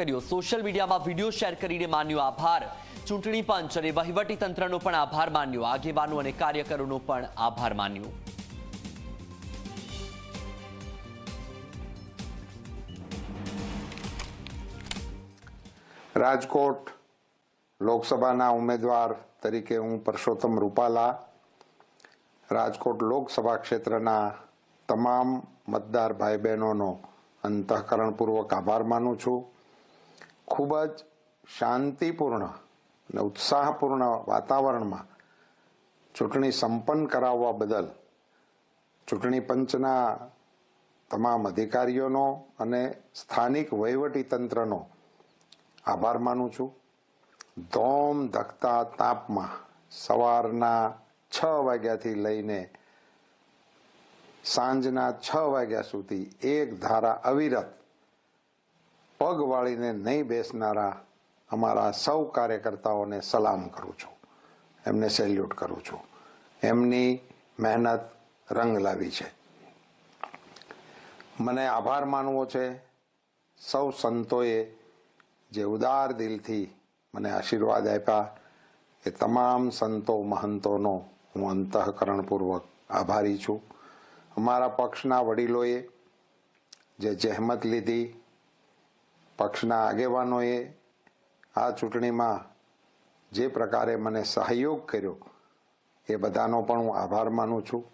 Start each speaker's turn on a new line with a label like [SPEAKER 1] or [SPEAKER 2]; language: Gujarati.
[SPEAKER 1] કર્યો. સોશિયલ મીડિયામાં વીડિયો શેર કરીને માન્યો આભાર. ચૂંટણી પંચ અને વહીવટી તંત્રનો પણ આભાર માન્યો. આગેવાનો અને કાર્યકરોનો પણ આભાર માન્યો.
[SPEAKER 2] રાજકોટ લોકસભાના ઉમેદવાર તરીકે હું પરસોત્તમ રૂપાલા, રાજકોટ લોકસભા ક્ષેત્રના તમામ મતદાર ભાઈ બહેનોનો અંતઃકરણપૂર્વક આભાર માનું છું. ખૂબ જ શાંતિપૂર્ણ અને ઉત્સાહપૂર્ણ વાતાવરણમાં ચૂંટણી સંપન્ન કરાવવા બદલ ચૂંટણી પંચના તમામ અધિકારીઓનો અને સ્થાનિક વહીવટી તંત્રનો આભાર માનું છું. ધોમ ધકતા તાપમાં સવારના છ વાગ્યાથી લઈને સાંજના છ વાગ્યા સુધી એક ધારા અવિરત પગ વાળીને નહીં બેસનારા અમારા સૌ કાર્યકર્તાઓને સલામ કરું છું. એમને સેલ્યુટ કરું છું. એમની મહેનત રંગ લાવી છે. મને આભાર માનવો છે. સૌ સંતોએ જે ઉદાર દિલથી મને આશીર્વાદ આપ્યા, એ તમામ સંતો મહંતોનો હું અંતઃકરણપૂર્વક આભારી છું. અમારા પક્ષના વડીલોએ જે જહેમત લીધી પક્ષના આગેવાનોએ આ ચૂંટણીમાં જે પ્રકારે મને સહયોગ કર્યો, એ બધાનો પણ હું આભાર માનું છું.